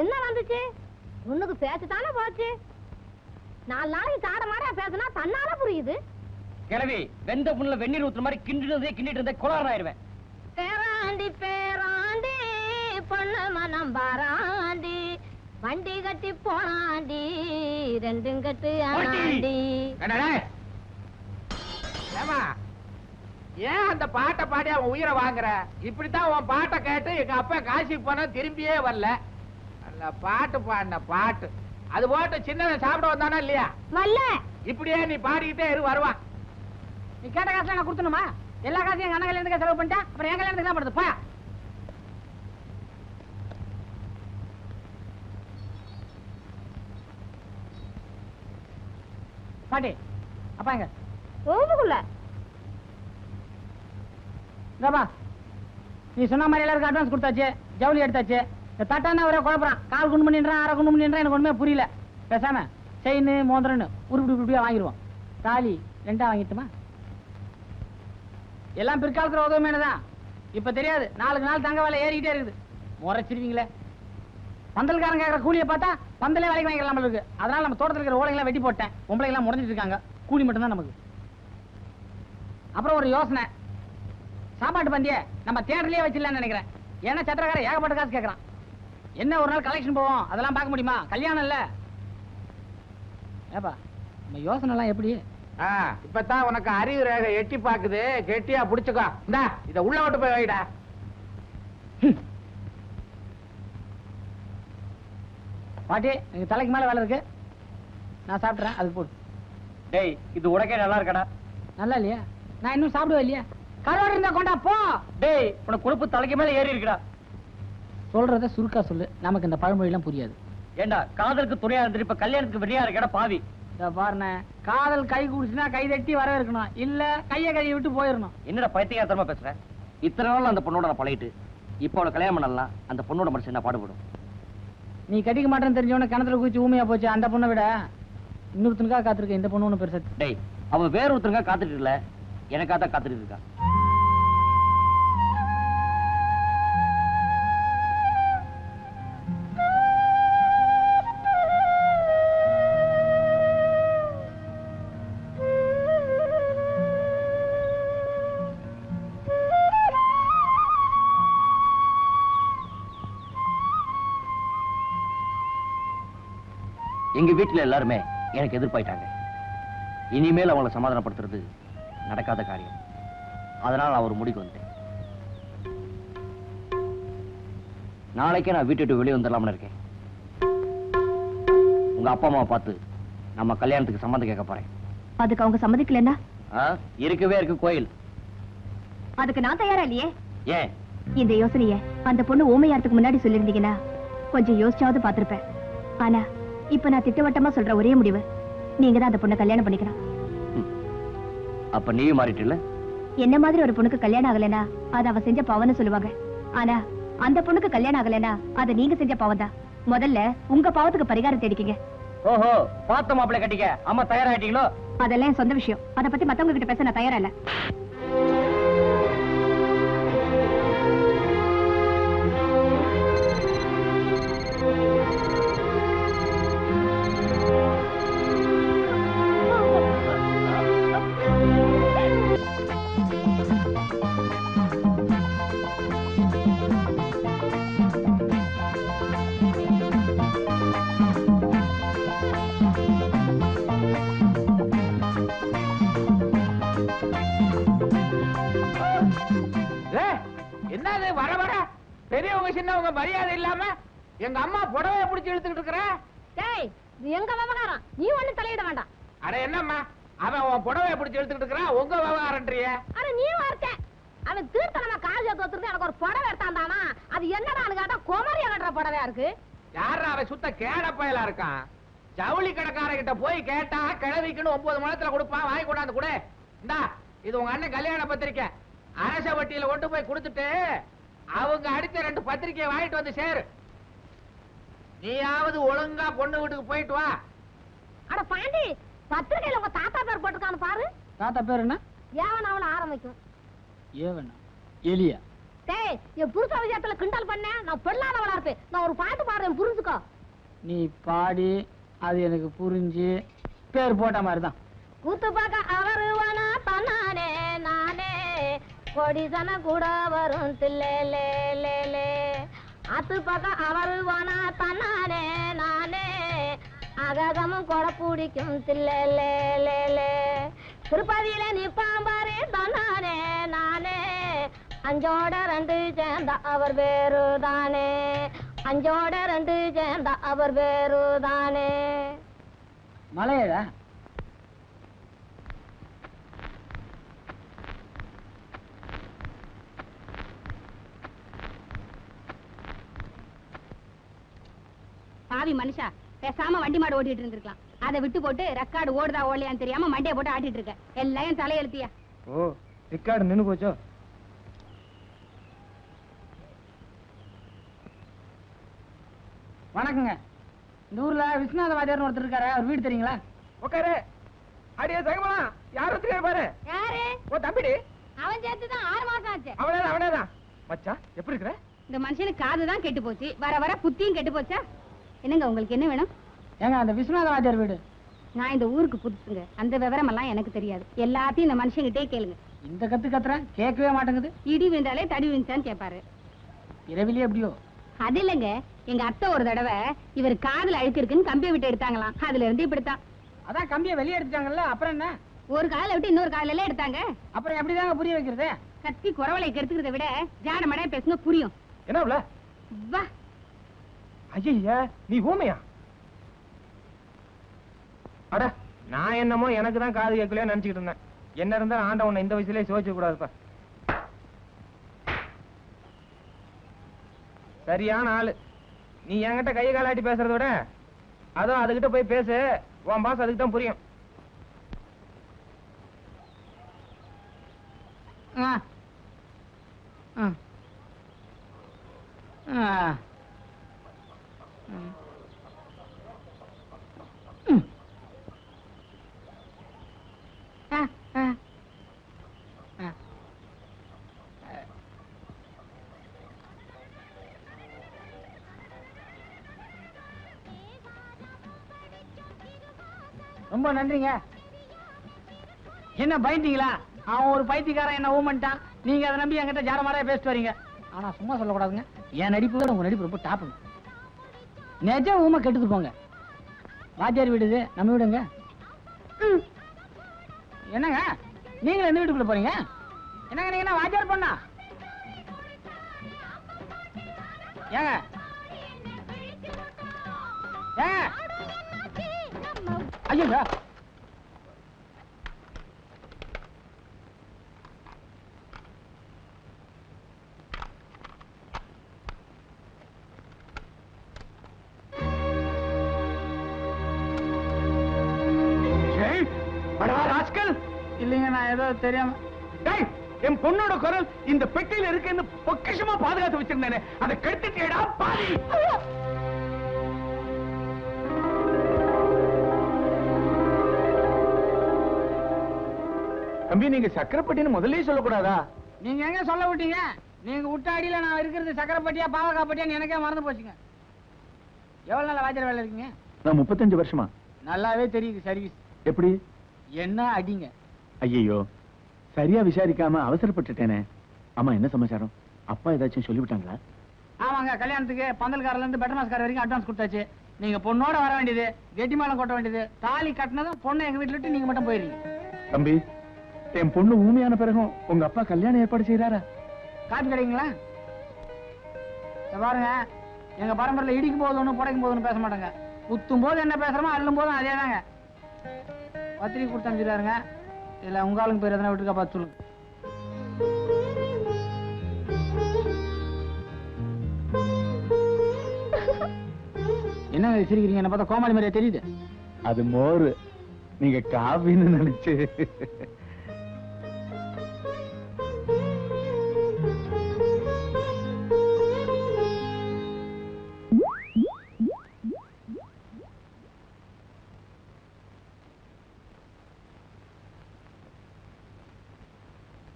என்ன வந்துச்சு? உனக்கு பேச்சு தானே போச்சு. நாலு நாளைக்கு தாட மாடா பேசுனா தன்னால புரியுது. கிளவி வெந்த புண்ணுல வெந்நீர் ஊத்துற மாதிரி கிண்டிட்டு கிண்டிட்டு இருந்தே குளாரம் ஆயிருவேன் பேராண்டி பேராண்டி பொண்ணு மனம் பாராண்டி. வண்டி கட்டி போனாண்டி ரெண்டும் கட்டு ஏமா ஏன் அந்த பாட்டை பாடி அவன் உயிரை வாங்குற? இப்படித்தான் உன் பாட்டை கேட்டு எங்க அப்பா காசிக்கு போனா திரும்பியே வரல. பாட்டு பாடின பாட்டு. அது போட்டு சின்னவன் சாப்பிட வந்தானா இல்லையா? வல்ல இப்படியே நீ பாடிக்கிட்டே இரு வருவான் நீ கேட்ட காசுல நான் கொடுத்தணுமா? எல்லா காசையும் எங்க அண்ணன் கல்யாணத்துக்கு செலவு பண்ணிட்டா? அப்புறம் என் கல்யாணத்துக்கு தான் படுது போயா பாட்டி அப்பா எங்க ரூமுக்குள்ள இந்தாப்பா. நீ சொன்ன மாதிரி எல்லாருக்கும் அட்வான்ஸ் கொடுத்தாச்சு ஜவுளி எடுத்தாச்சு. தட்டான ஒரே குழப்பறான். கால் குண்டு பண்ணின்றான் அரை குண்டு பண்ணின்றான் எனக்கு ஒன்றுமே புரியல. பேசாம செயின் மோதிரன்னு உருப்பிடி உருப்படியா வாங்கிடுவோம். தாலி ரெண்டா வாங்கிட்டுமா? எல்லாம் பிற்காலத்தில் உதவி இப்போ தெரியாது. நாளுக்கு நாள் தங்க விலை ஏறிக்கிட்டே இருக்குது. முறைச்சிருவீங்களே. பந்தல்காரன் கேட்குற கூலியை பார்த்தா பந்தலே வேலைக்கு வாங்கிக்கலாம் இருக்கு. அதனால நம்ம தோட்டத்தில் இருக்கிற ஓலைங்களாம் வெட்டி போட்டேன். பொம்பளை முடிஞ்சிட்டு இருக்காங்க. கூலி மட்டும்தான் நமக்கு. அப்புறம் ஒரு யோசனை. சாப்பாட்டு பந்திய நம்ம தேட்டர்லேயே வச்சிடலாம்னு நினைக்கிறேன். ஏன்னா சத்திரக்காரன் ஏகப்பட்ட காசு கேட்குறான் என்ன ஒரு நாள் கலெக்ஷன் போவோம்? அதெல்லாம் பார்க்க முடியுமா? கல்யாணம் இல்ல. ஏப்பா நம்ம யோசனை எல்லாம் எப்படி? ஆ, இப்பதான் உனக்கு அறிவு ரேகை எட்டி பாக்குது கெட்டியா புடிச்சுக்கோ. இந்தா இத உள்ள விட்டு போய் வைடா. பாட்டி எங்க தலைக்கு மேல வேலை இருக்கு. நான் சாப்பிட்றேன் அதுக்கு போடு. டேய் இது உனக்கே நல்லா இருக்கடா. நல்லா இல்லையா? நான் இன்னும் சாப்பிடுவேன் இல்லையா? கருவாடு இருந்தா கொண்டா போ. டேய் உனக்கு கொழுப்பு தலைக்கு மேல ஏறி இருக்குடா. சொல்றத சுருக்கா சொல்லு. நமக்கு இந்த பழமொழி எல்லாம் புரியாது. ஏண்டா காதலுக்கு துணையா இருந்துட்டு இப்ப கல்யாணத்துக்கு வெறியா இருக்கடா பாவி. பாருண்ணே காதல் கை குடிச்சுனா கை தட்டி வரவேற்கணும் இல்ல கைய கையை விட்டு போயிடணும் என்னடா பைத்தியகாரத்தனமா பேசுற? இத்தனை நாள் அந்த பொண்ணோட நான் பழகிட்டு இப்போ அவளை கல்யாணம் பண்ணலாம் அந்த பொண்ணோட மனசு என்ன பாடுபடும்? நீ கட்டிக்க மாட்டேன்னு தெரிஞ்சவன கிணத்துல குதிச்சு ஊமையா போச்சு அந்த பொண்ணை விட. இன்னொருத்தனுக்காக காத்திருக்க இந்த பொண்ணு ஒண்ணு பெருசா டேய் அவ வேற ஒருத்தருக்கா காத்துட்டு இல்ல எனக்கா தான் காத்துட்டு இருக்கா. வீட்டுல எல்லாருமே எனக்கு எதிர்ப்பாயிட்டாங்க இனிமேல் அவங்கள சமாதானப்படுத்துறது நடக்காத காரியம். அதனால நான் ஒரு முடிக்கு வந்தேன். நாளைக்கே நான் வீட்டை விட்டு வெளியே வந்துடலாம்னு இருக்கேன். உங்க அப்பா அம்மாவை பார்த்து நம்ம கல்யாணத்துக்கு சம்மந்தம் கேட்க போறேன். அதுக்கு அவங்க சம்மதிக்கலன்னா? இருக்கவே இருக்கு கோயில். அதுக்கு நான் தயாரா இல்லையே? ஏன்? இந்த யோசனைய அந்த பொண்ணு ஊமையாரத்துக்கு முன்னாடி சொல்லிருந்தீங்கன்னா கொஞ்சம் யோசிச்சாவது பாத்திருப்பேன் ஆனா இப்ப நான் திட்டவட்டமா சொல்ற ஒரே முடிவு. நீங்க தான் அந்த பொண்ணை கல்யாணம் பண்ணிக்கணும். அப்ப நீயும் மாறிட்டில்ல என்ன மாதிரி ஒரு பொண்ணுக்கு கல்யாணம் ஆகலைன்னா அது அவ செஞ்ச பாவம்னு சொல்லுவாங்க. ஆனா அந்த பொண்ணுக்கு கல்யாணம் ஆகலைன்னா அது நீங்க செஞ்ச பாவம் தான். முதல்ல உங்க பாவத்துக்கு பரிகாரம் தேடிக்கங்க. ஓஹோ பார்த்த மாப்பிள்ளை கட்டிக்க. அம்மா தயாராயிட்டீங்களோ? அதெல்லாம் சொந்த விஷயம். அத பத்தி மத்தவங்க கிட்ட பேச நான் தயாரா இல்ல. பெரியவங்க சின்னவங்க மரியாதை இல்லாம எங்க அம்மா புடவைய பிடிச்சு இழுத்துக்கிட்டு இருக்கிற? டேய் இது எங்க விவகாரம்? நீ ஒண்ணு தலையிட வேண்டாம். அட என்னம்மா? அவன் உன் புடவைய பிடிச்சு இழுத்துக்கிட்டு இருக்கிறான் உங்க விவகாரன்றிய ஆனா நீ வார்த்தை. அவன் தீர்த்தனமா கால் சேர்த்து எனக்கு ஒரு புடவை எடுத்தாந்தானா அது என்னடான்னு கேட்டா குமரிய கட்டுற புடவையா இருக்கு? யாரா அவன் சுத்த கேட பயலா இருக்கான்? ஜவுளி கடைக்காரங்கிட்ட போய் கேட்டா கிழவிக்குன்னு ஒன்பது மணத்துல கொடுப்பான் வாங்கி கொண்டாந்து கொடு. இந்தா இது உங்க அண்ணன் கல்யாண பத்திரிக்கை. அரச வட்டியில கொண்டு போய் கொடுத்துட்டு அவங்க அடிச்ச ரெண்டு பத்திரிக்கையை வாங்கிட்டு வந்து சேரு. நீயாவது ஒழுங்கா பொண்ணு வீட்டுக்கு போயிட்டு வா. அட பாண்டி பத்திரிகையில உங்க தாத்தா பேர் போட்டிருக்கான்னு பாரு. தாத்தா பேர் என்ன? ஏவன் அவள ஆரம்பிக்கும். ஏவண்ணா எலியா? டேய் என் புருஷ விஷயத்துல கிண்டல் பண்ண. நான் பெண்ணானவளா இருப்பேன். நான் ஒரு பாட்டு பாடுறேன் புரிஞ்சுக்கோ. நீ பாடி அது எனக்கு புரிஞ்சு பேர் போட்ட மாதிரி தான் கூத்து பார்க்க அவருவானா தன்னானே. நானே கொடிசன கூட வரும் தில்லே லே அத்து பார்க்க அவருவானா தன்னானே நானே. அககமும் கொடை பிடிக்கும் தில்லே திருப்பதியில நிப்பான் பாரு தன்னானே நானே. அஞ்சோட ரெண்டு சேர்ந்த அவர் வேறு தானே. அஞ்சோட ரெண்டு சேர்ந்த அவர் வேறு தானே. மலையடா. பாவி மனுஷா. பேசாம வண்டி மாடு ஓட்டிட்டு இருந்திருக்கலாம். அதை விட்டு போட்டு ரெக்கார்டு ஓடுதா ஓடலையான்னு தெரியாம மண்டையை போட்டு ஆட்டிட்டு இருக்க. எல்லாம் தலையெழுத்தியா? ஓ ரிக்கார்டு நின்னு போச்சோ? வணக்கங்க. இந்த ஊர்ல விஸ்வநாத வாத்தியார்னு ஒருத்தர் இருக்காரு. அவர் வீடு தெரியுங்களா? உட்காரு. அடியே சகமா யார் வச்சுக்காரு பாரு யாரு? ஓ தம்பிடி. அவன் சேர்த்து தான் ஆறு மாசம் ஆச்சு. அவனேதான் அவனேதான். மச்சான் எப்படி இருக்கிற? இந்த மனுஷனுக்கு காது தான் கெட்டு போச்சு வர வர புத்தியும் கெட்டு போச்சா என்னங்க உங்களுக்கு என்ன வேணும்? ஏங்க அந்த விஸ்வநாத வாத்தியார் வீடு. நான் இந்த ஊருக்கு புதுசுங்க. அந்த விவரம் எல்லாம் எனக்கு தெரியாது. எல்லாத்தையும் இந்த மனுஷங்கிட்டே கேளுங்க. இந்த கத்து கத்துறேன் கேட்கவே மாட்டேங்குது. இடி விழுந்தாலே தடி விழுந்தான்னு கேட்பாரு இரவிலே எப்படியோ. அது இல்லைங்க. எங்க அத்தை ஒரு தடவை இவர் காதுல அழுக்கு இருக்குன்னு கம்பியை விட்டு எடுத்தாங்களாம். அதுல இருந்து இப்படித்தான். அதான் கம்பியை வெளியே எடுத்துட்டாங்கல்ல அப்புறம் என்ன? ஒரு காலை விட்டு இன்னொரு காலில எல்லாம் எடுத்தாங்க. அப்புறம் எப்படிதாங்க புரிய வைக்கிறது? கத்தி குறவலை கெடுத்துக்கிறத விட ஜாட மடையா பேசுங்க புரியும். என்ன வா. ஐயா நீ ஊமையா அட நான் என்னமோ எனக்கு தான் காது கேட்கலையா நினைச்சுக்கிட்டு இருந்தேன் என்ன இருந்தா ஆண்ட ஆண்டவனை இந்த வயசுலயே சோதிக்க கூடாதுப்பா சரியான ஆளு நீ என்கிட்ட கையை காலாட்டி பேசுறத விட அதுவும் அதுகிட்ட போய் பேசு உன் பாஸ் அதுக்கு தான் புரியும் ஆ. ஆ. ஆ. ரொம்ப நன்றிங்க. என்ன பயந்தீங்களா? அவன் ஒரு பைத்தியக்காரன் என்ன ஊமன்ட்டான் நீங்க அதை நம்பி என்கிட்ட ஜாரமாடா பேசிட்டு வரீங்க. ஆனா சும்மா சொல்லக்கூடாதுங்க. என் நடிப்பு உங்க நடிப்பு ரொம்ப டாப்புங்க நிஜ ஊமை கெட்டுது போங்க. வாத்தியார் வீடு இது. நம்ம வீடுங்க. என்னங்க? நீங்க எந்த வீட்டுக்குள்ள போறீங்க? என்னங்க நீங்க வாத்தியார் பண்ணா? ஏங்க. ஏங்க. ஐயோ தெரியாம என் பொண்ணோட குரல் இந்த பெட்டியில இருக்குன்னு பொக்கிஷமா பாதுகாத்து வச்சிருந்தேனே. அதை கெடுத்துட்டேடா பாதி தம்பி நீங்க சக்கரப்பட்டின்னு முதல்லயே சொல்லக்கூடாதா? நீங்க எங்க சொல்ல விட்டீங்க? நீங்க விட்ட அடியில நான் இருக்கிறது சக்கரைப்பட்டியா பாவக்காப்பட்டியான்னு எனக்கே மறந்து போச்சுங்க. எவ்வளவு நாள் வாத்தியார் வேலை இருக்கீங்க? நான் முப்பத்தஞ்சு வருஷமா. நல்லாவே தெரியுது சர்வீஸ். எப்படி? என்ன அடிங்க? ஐயையோ. சரியா விசாரிக்காம அவசரப்பட்டுட்டேனே. ஆமா என்ன சமாச்சாரம்? அப்பா ஏதாச்சும் சொல்லிவிட்டாங்களா? ஆமாங்க கல்யாணத்துக்கு பந்தல்காரில இருந்து பெட்டர் மாஸ்கார் வரைக்கும் அட்வான்ஸ் கொடுத்தாச்சு. நீங்க பொண்ணோட வர வேண்டியது கெட்டி மேளம் கொட்ட வேண்டியது தாலி கட்டினதும் பொண்ணை எங்க வீட்டுல விட்டு நீங்க மட்டும் போயிருங்க. தம்பி என் பொண்ணு ஊமையான பிறகும் உங்க அப்பா கல்யாணம் ஏற்பாடு செய்யறாரா காப்பி கிடைக்குங்களா பாருங்க எங்க பரம்பரையில இடிக்கும் போது ஒண்ணு புடைக்கும் போது ஒண்ணு பேச மாட்டாங்க. குத்தும் போது என்ன பேசுறோமோ அள்ளும் போதும் அதே தாங்க பத்திரிக்கை கொடுத்து அனுப்பிச்சிருக்காருங்க இல்ல உங்க ஆளுங்க பேர் எதனா விட்டுருக்கா பார்த்து சொல்லுங்க. என்ன சிரிக்கிறீங்க? என்ன பார்த்தா கோமாளி மாதிரியா தெரியுது. அது மோர். நீங்க காபின்னு நினைச்சு.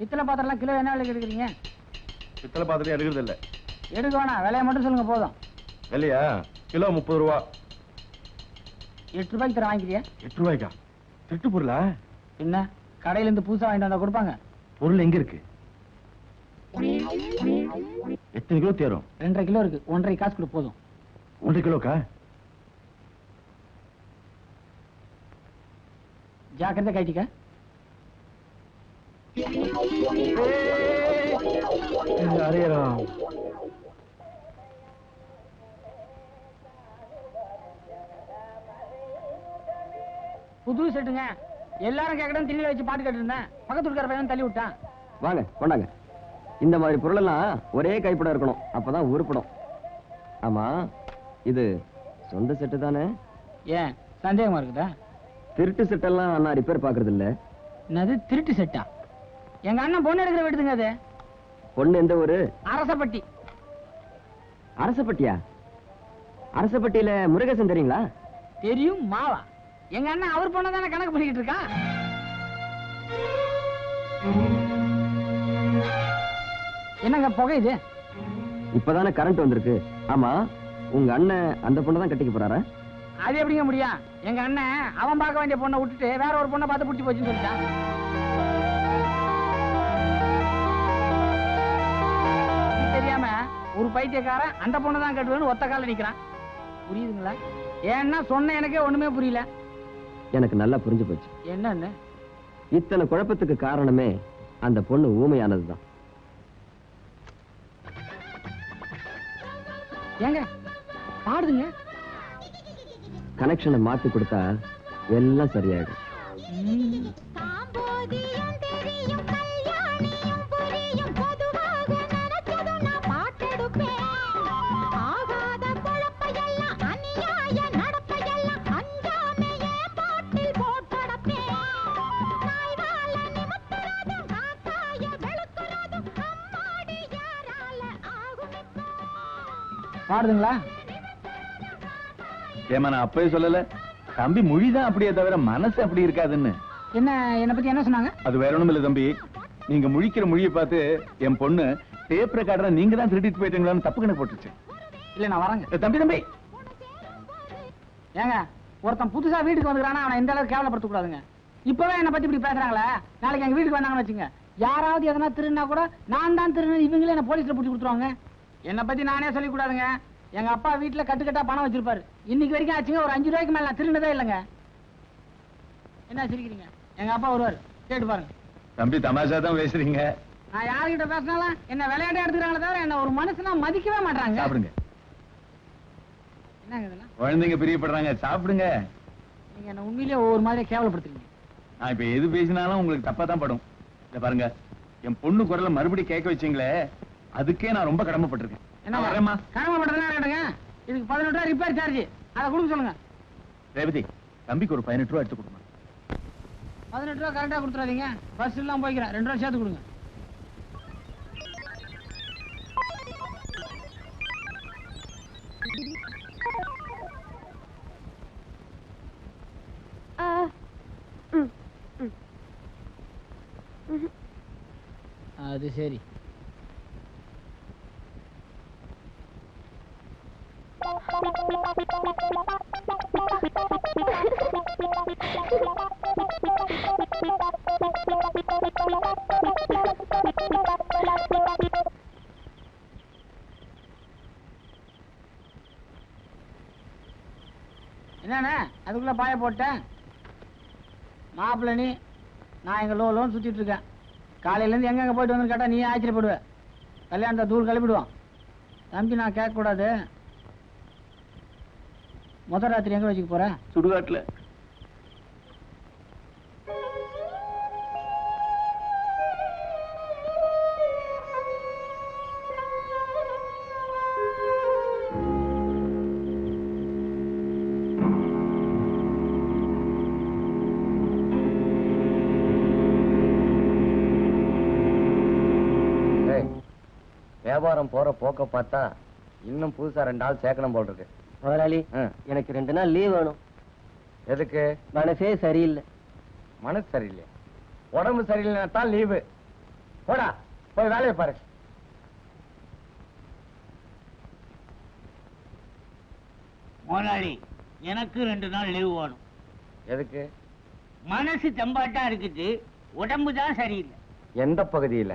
இத்தனை பாத்திரம்லாம் கிலோ என்ன விலைக்கு எடுக்கிறீங்க? பித்தளை பாத்திரம் எடுக்கிறது இல்ல எடுக்க வேணாம் விலையை மட்டும் சொல்லுங்க போதும். இல்லையா கிலோ முப்பது ரூபா. எட்டு ரூபாய்க்கு தர வாங்கிக்கிறியா? எட்டு ரூபாய்க்கா? திருட்டு பொருளா? என்ன? கடையில இருந்து புதுசா வாங்கிட்டு வந்தா கொடுப்பாங்க. பொருள் எங்க இருக்கு? எத்தனை கிலோ தேரும்? ரெண்டரை கிலோ இருக்கு. ஒன்றரை காசு கொடு போதும். ஒன்றரை கிலோக்கா? ஜாக்கிரதை கைட்டிக்க. புது செட்டுங்க. எல்லாரும் கேட்கணும் திண்ணில வச்சு பாட்டு கேட்டு இருந்தேன் பக்கத்து இருக்கிற பையன் தள்ளி விட்டான். வாங்க கொண்டாங்க. இந்த மாதிரி பொருளெல்லாம் ஒரே கைப்படம் இருக்கணும். அப்பதான் உருப்படும் ஆமா இது சொந்த செட்டு தானே? ஏன் சந்தேகமா இருக்குதா? திருட்டு செட்டெல்லாம் நான் ரிப்பேர் பாக்குறது இல்ல என்னது திருட்டு செட்டா? எங்க அண்ணன் பொண்ணு எடுக்கிற வீடுங்க அது. பொண்ணு எந்த ஊரு? அரசப்பட்டி. அரசப்பட்டியா? அரசப்பட்டியில முருகேசன் தெரியுங்களா? தெரியும் மாவா. எங்க அண்ணன் அவர் பொண்ணை தானே கணக்கு பண்ணிக்கிட்டு இருக்கான் என்னங்க புகை இது? இப்பதானே கரண்ட் வந்திருக்கு. ஆமா உங்க அண்ணன் அந்த பொண்ணை தான் கட்டிக்க போறாரா? அது எப்படிங்க முடியும்? எங்க அண்ணன் அவன் பார்க்க வேண்டிய பொண்ணை விட்டுட்டு வேற ஒரு பொண்ணை பார்த்து புடிச்சு போச்சுன்னு சொல்லிட்டான். பைத்தியக்காரன் அந்த பொண்ணை தான் கட்டுவேன்னு ஒத்த கால நிக்கிறான். புரியுதுங்களா? ஏன்னா சொன்ன எனக்கே ஒண்ணுமே புரியல. எனக்கு நல்லா புரிஞ்சு போச்சு. என்னன்னு? இத்தனை குழப்பத்துக்கு காரணமே அந்த பொண்ணு ஊமையானதுதான். ஏங்க பாடுதுங்க. கனெக்ஷனை மாத்தி கொடுத்தா எல்லாம் சரியாயிடும். பாடுதுங்களா? ஏமா நான் அப்பவே சொல்லல. தம்பி மொழிதான் அப்படியே தவிர மனசு அப்படி இருக்காதுன்னு. என்ன என்னை பத்தி என்ன சொன்னாங்க? அது வேற ஒண்ணும் இல்ல தம்பி. நீங்க முழிக்கிற மொழியை பார்த்து என் பொண்ணு டேப் ரெக்கார்டரை நீங்க தான் திருடிட்டு போயிட்டீங்களான்னு தப்பு கணக்கு போட்டுச்சு இல்ல நான் வரேங்க. தம்பி தம்பி. ஏங்க ஒருத்தன் புதுசா வீட்டுக்கு வந்துக்கிறானா அவனை இந்த அளவுக்கு கேவலப்படுத்த கூடாதுங்க இப்பவே என்ன பத்தி இப்படி பேசுறாங்களே? நாளைக்கு எங்க வீட்டுக்கு வந்தாங்கன்னு வச்சுங்க. யாராவது எதனா திருடினா கூட நான் தான் திருடு இவங்களே என்ன போலீஸ்ல பிடிச்சி கொடுத்துருவாங்க. என்னை பத்தி நானே சொல்லிக் கூடாதுங்க எங்க அப்பா வீட்டுல கட்டுக்கட்டா பணம் வச்சிருப்பாரு. இன்னைக்கு வரைக்கும் ஆச்சுங்க ஒரு அஞ்சு ரூபாய்க்கு மேல நான் திருடினதே இல்லைங்க. என்ன சிரிக்கிறீங்க? எங்க அப்பா வருவாரு. கேட்டு பாருங்க. தம்பி தமாஷா தான் பேசுறீங்க. நான் யார்கிட்ட பேசினாலும் என்ன விளையாட்டே எடுத்துக்கிறாங்களே தவிர என்ன ஒரு மனுஷனா மதிக்கவே மாட்டாங்க சாப்பிடுங்க. என்னங்க இதெல்லாம்? குழந்தைங்க பிரியப்படுறாங்க. சாப்பிடுங்க. நீங்க என்ன உண்மையிலேயே ஒவ்வொரு மாதிரி கேவலப்படுத்துறீங்க. நான் இப்ப எது பேசினாலும் உங்களுக்கு தப்பா தான் படும். இத பாருங்க. என் பொண்ணு குரலை மறுபடியும் கேட்க வச்சீங்களே அதுக்கே நான் ரொம்ப கடமைப்பட்டிருக்கேன். என்ன வரேம்மா. கடமை பண்றதுனா கேட்டுங்க இதுக்கு பதினெட்டு ரூபா ரிப்பேர் சார்ஜ் அதை கொடுக்க சொல்லுங்க. ரேவதி தம்பிக்கு ஒரு பதினெட்டு ரூபா எடுத்து கொடுமா. பதினெட்டு ரூபா கரெக்டா கொடுத்துறாதீங்க. பஸ் எல்லாம் போய்க்கிறேன். ரெண்டு ரூபா சேர்த்து கொடுங்க. அது சரி. என்னண்ணே அதுக்குள்ள பாய போட்டேன். மாப்பிள்ளை நீ நான் எங்க லோ லோன் சுத்திட்டு இருக்கேன். காலையில இருந்து எங்க போயிட்டு வந்து கேட்டா நீ ஆச்சரியப்படுவ. கல்யாணத்தை தூள் கிளப்பிடுவான். தம்பி நான் கேட்க கூடாது முத ராத்திரி எங்க வச்சுக்க போற? சுடுகாட்டுல. வியாபாரம் போற போக்க பார்த்தா இன்னும் புதுசா ரெண்டு நாள் சேர்க்கணும் போல் இருக்கு. முதலாளி எனக்கு ரெண்டு நாள் லீவ் வேணும். எதுக்கு? மனசே சரியில்லை. மனசு சரியில்லை. உடம்பு சரியில்லைன்னா தான் லீவு போடா போய் வேலையை பாரு. முதலாளி எனக்கு ரெண்டு நாள் லீவு வேணும். எதுக்கு? மனசு தெம்பாட்டா இருக்குது உடம்பு தான் சரியில்லை. எந்த பகுதியில?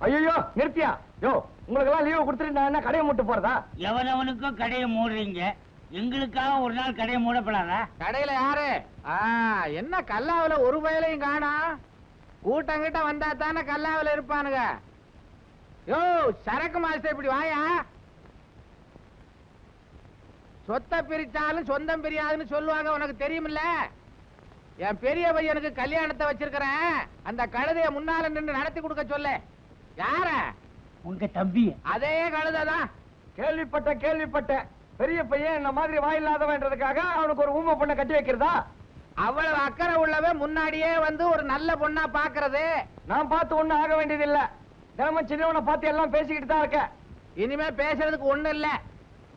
ஐயோ நிறுத்தியா? யோ உங்களுக்கு எல்லாம் லீவு கொடுத்துட்டு நான் என்ன கடையை மூட்டு போறதா? எவனவனுக்கும் கடையை மூடுறீங்க? எங்களுக்காக ஒரு நாள் கடையை மூடப்படாதா? கடையில யாரு? ஆ, என்ன கல்லாவுல ஒரு பயலையும் காணா? கூட்டம் கிட்ட வந்தா தானே கல்லாவுல இருப்பானுங்க. யோ சரக்கு மாஸ்டர் இப்படி வாயா? சொத்தை பிரிச்சாலும் சொந்தம் பிரியாதுன்னு சொல்லுவாங்க உனக்கு தெரியுமில்ல? என் பெரிய பையனுக்கு கல்யாணத்தை வச்சிருக்கிறேன். அந்த கழுதைய முன்னால நின்று நடத்தி கொடுக்க சொல்லு. யார? உங்க தம்பி. அதே கழுதை தான் கேள்விப்பட்ட கேள்விப்பட்ட. பெரிய பையன் இந்த மாதிரி வாயில்லாதவன்றதுக்காக அவனுக்கு ஒரு ஊமை பொண்ணை கட்டி வைக்கிறதா? அவ்வளவு அக்கறை உள்ளவன் முன்னாடியே வந்து ஒரு நல்ல பொண்ணா பாக்குறது. நான் பார்த்து ஒண்ணும் ஆக வேண்டியதில்ல. தினமும் சின்னவனை பார்த்து எல்லாம் பேசிக்கிட்டு தான் இருக்க இனிமே பேசுறதுக்கு ஒண்ணு இல்ல.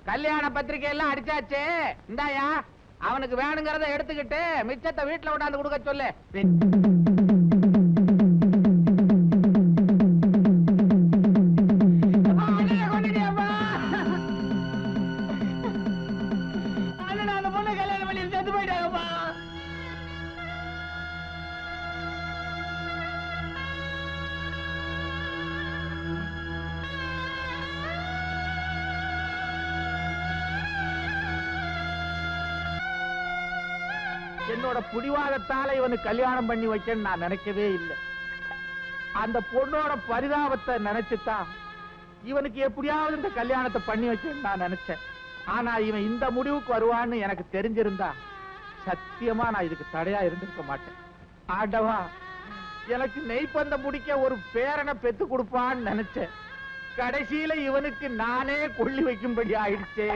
கல்யாண பத்திரிக்கை எல்லாம் அடிச்சாச்சு. இந்தாயா அவனுக்கு வேணுங்கிறத எடுத்துக்கிட்டு மிச்சத்தை வீட்டுல கொண்டாந்து கொடுக்க சொல்லு. இவனுக்கு கல்யாணம் பண்ணி வைக்கன்னு நான் நினைக்கவே இல்லை. அந்த பொண்ணோட பரிதாபத்தை நினைச்சுதான் இவனுக்கு எப்படியாவது இந்த கல்யாணத்தை பண்ணி வைக்கன்னு நான் நினைச்சேன். ஆனா இவன் இந்த முடிவுக்கு வருவான்னு எனக்கு தெரிஞ்சிருந்தா சத்தியமா நான் இதுக்கு தடையா இருந்திருக்க மாட்டேன். ஆண்டவா எனக்கு நெய்ப்பந்த முடிக்க ஒரு பேரனை பெத்து கொடுப்பான்னு நினைச்சேன். கடைசியில இவனுக்கு நானே கொள்ளி வைக்கும்படி ஆயிடுச்சே.